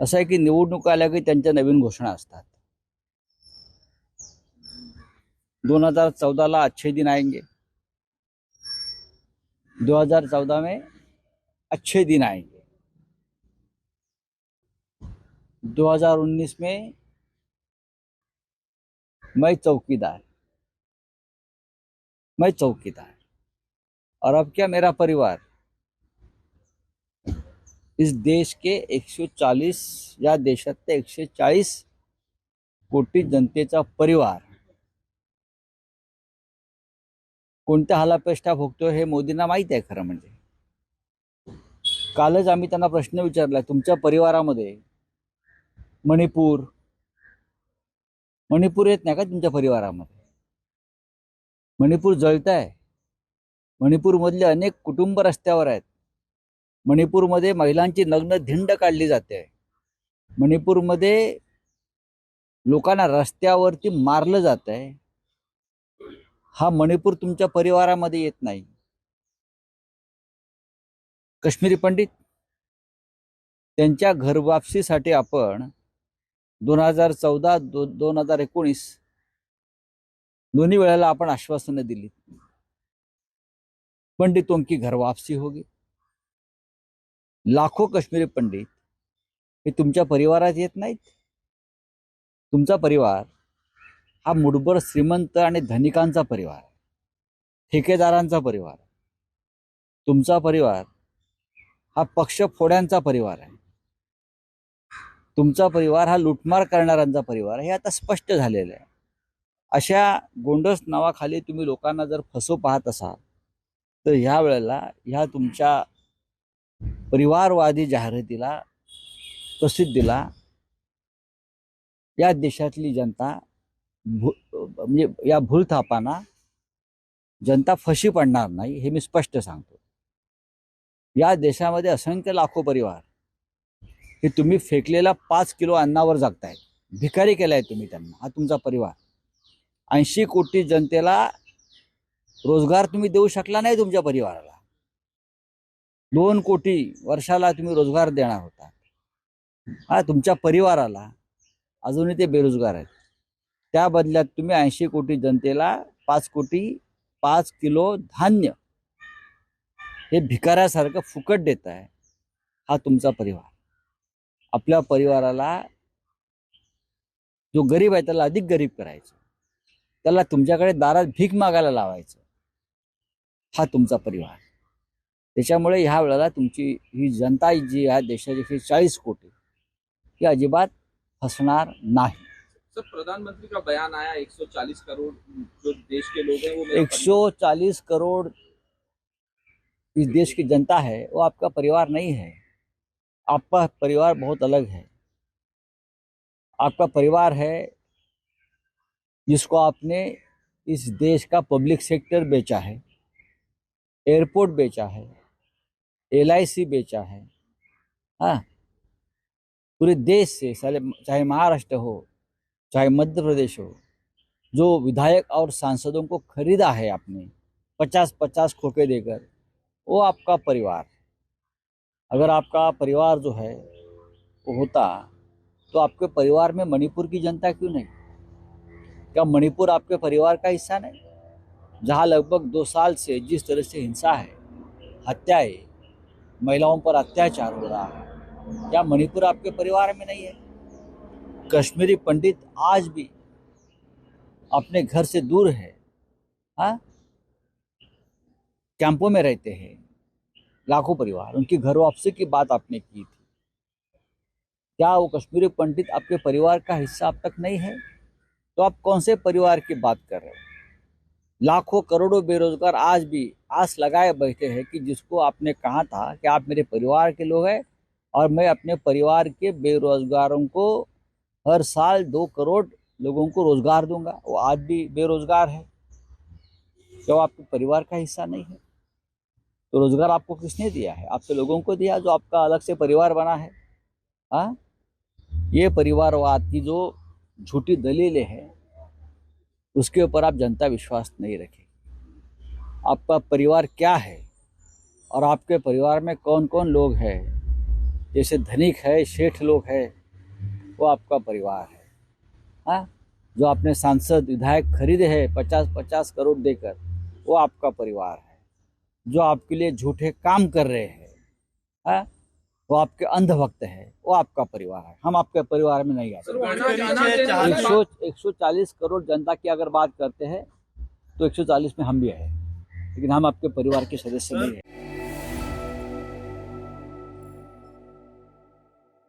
असं आहे की निवडणूक आल्या की त्यांच्या नवीन घोषणा असतात. दोन हज़ार चौदाला अच्छे दिन आएँगे. दो हज़ार चौदह में अच्छे दिन आएँगे. 2019 में मैं चौकीदार. मैं चौकीदार. और अब क्या मेरा परिवार? इस देश के 140 या देशातल्या एकशे चाळीस कोटी जनतेचा परिवार. कोणत्या हालापेष्टा भोगतोय हे मोदींना माहिती आहे खरं म्हणजे. कालच आम्ही त्यांना प्रश्न विचारला तुमच्या परिवारामध्ये मणिपूर मणिपूर येत नाही का तुमच्या परिवारामध्ये? मणिपूर जळत आहे मणिपूरमधले अनेक कुटुंब रस्त्यावर आहेत. मणिपूरमध्ये महिलांची नग्न धिंड काढली जाते. मणिपूरमध्ये लोकांना रस्त्यावरती मारलं जात आहे हा मणिपूर तुमच्या परिवारामध्ये येत नाही. काश्मीरी पंडित त्यांच्या घरवापसीसाठी आपण दोन हजार चौदा दो दोन हजार एकोणीस दोन्ही वेळेला आपण आश्वासनं दिली पंडितों की घर वापसी होगी लाखो काश्मीरी पंडित हे तुमच्या परिवारात येत नाहीत? तुमचा परिवार हा मुठभर श्रीमंत आणि धनिकांचा परिवार आहे. ठेकेदारांचा परिवार. तुमचा परिवार हा पक्ष फोड्यांचा परिवार आहे. तुमचा परिवार हा लुटमार करणाऱ्यांचा परिवार हे आता स्पष्ट झालेलं आहे. अशा गोंडस नावाखाली तुम्ही लोकांना जर फसव पाहत असाल तर ह्या वेळेला ह्या तुमच्या परिवारवादी जाहिरातीला प्रसिद्धीला या देशातली जनता भू म्हणजे या भूलथापांना जनता फशी पडणार नाही हे मी स्पष्ट सांगतो. या देशामध्ये असंख्य लाखो परिवार हे तुम्ही फेकलेला पाच किलो अन्नावर जगतायत. भिकारी केलाय तुम्ही त्यांना. हा तुमचा परिवार. ऐंशी कोटी जनतेला रोजगार तुम्ही देऊ शकला नाही तुमच्या परिवाराला. दोन कोटी वर्षाला तुम्ही रोजगार देणार होता. हा तुमच्या परिवाराला अजूनही ते बेरोजगार आहेत. त्या बदल्यात तुम्ही ऐंशी कोटी जनतेला पाच कोटी पाच किलो धान्य हे भिकाऱ्यासारखं फुकट देत आहे हा तुमचा परिवार. आपल्या परिवाराला जो गरीब आहे त्याला अधिक गरीब करायचं. त्याला तुमच्याकडे दारात भीक मागायला लावायचं. हा तुमचा परिवार. त्याच्यामुळे ह्या वेळेला तुमची ही जनता जी आहे देशाची एकशे चाळीस कोटी ही अजिबात फसणार नाही. सर प्रधानमंत्री का बयान आया? 140 करोड़ जो देश के लोग हैं वो मेरा एक सौ चालीस करोड़ इस देश की जनता है वो आपका परिवार नहीं है। आपका परिवार बहुत अलग है। आपका परिवार है जिसको आपने इस देश का पब्लिक सेक्टर बेचा है एयरपोर्ट बेचा है एलआईसी बेचा है। हाँ। पूरे देश से सारे चाहे महाराष्ट्र हो, चाहे मध्य प्रदेश हो, जो विधायक और सांसदों को खरीदा है आपने पचास पचास खोके देकर, वो आपका परिवार। अगर आपका परिवार जो है, वो होता तो आपके परिवार में मणिपुर की जनता क्यों नहीं? क्या मणिपुर आपके परिवार का हिस्सा नहीं? जहाँ लगभग दो साल से जिस तरह से हिंसा है, हत्याएँ महिलाओं पर अत्याचार हो रहा है। क्या मणिपुर आपके परिवार में नहीं है? कश्मीरी पंडित आज भी अपने घर से दूर है हाँ? कैंपों में रहते हैं। लाखों परिवार। उनकी घर वापसी की बात आपने की थी। क्या वो कश्मीरी पंडित आपके परिवार का हिस्सा अब तक नहीं है? तो आप कौन से परिवार की बात कर रहे हो? लाखों करोड़ों बेरोजगार आज भी आस लगाए बैठे हैं कि जिसको आपने कहा था कि आप मेरे परिवार के लोग हैं और मैं अपने परिवार के बेरोजगारों को हर साल दो करोड़ लोगों को रोज़गार दूँगा। वो आज भी बेरोजगार है। वो आपके परिवार का हिस्सा नहीं है। तो रोज़गार आपको किसने दिया है? आपके लोगों को दिया जो आपका अलग से परिवार बना है। हाँ? ये परिवारवाद की जो झूठी दलीलें हैं उसके ऊपर आप जनता विश्वास नहीं रखेगी। आपका परिवार क्या है? और आपके परिवार में कौन कौन लोग हैं? जैसे धनिक है, शेठ लोग है, वो आपका परिवार है। हाँ? जो आपने सांसद, विधायक खरीदे हैं पचास पचास करोड़ देकर, वो आपका परिवार है। जो आपके लिए झूठे काम कर रहे हैं। हाँ? वो आपके अंधभक्त है वो आपका परिवार है। हम आपके परिवार में नहीं आते। एक सौ एक सौ चालीस करोड़ जनता की अगर बात करते हैं तो एक सौ चालीस में हम भी हैं। लेकिन हम आपके परिवार के सदस्य नहीं हैं।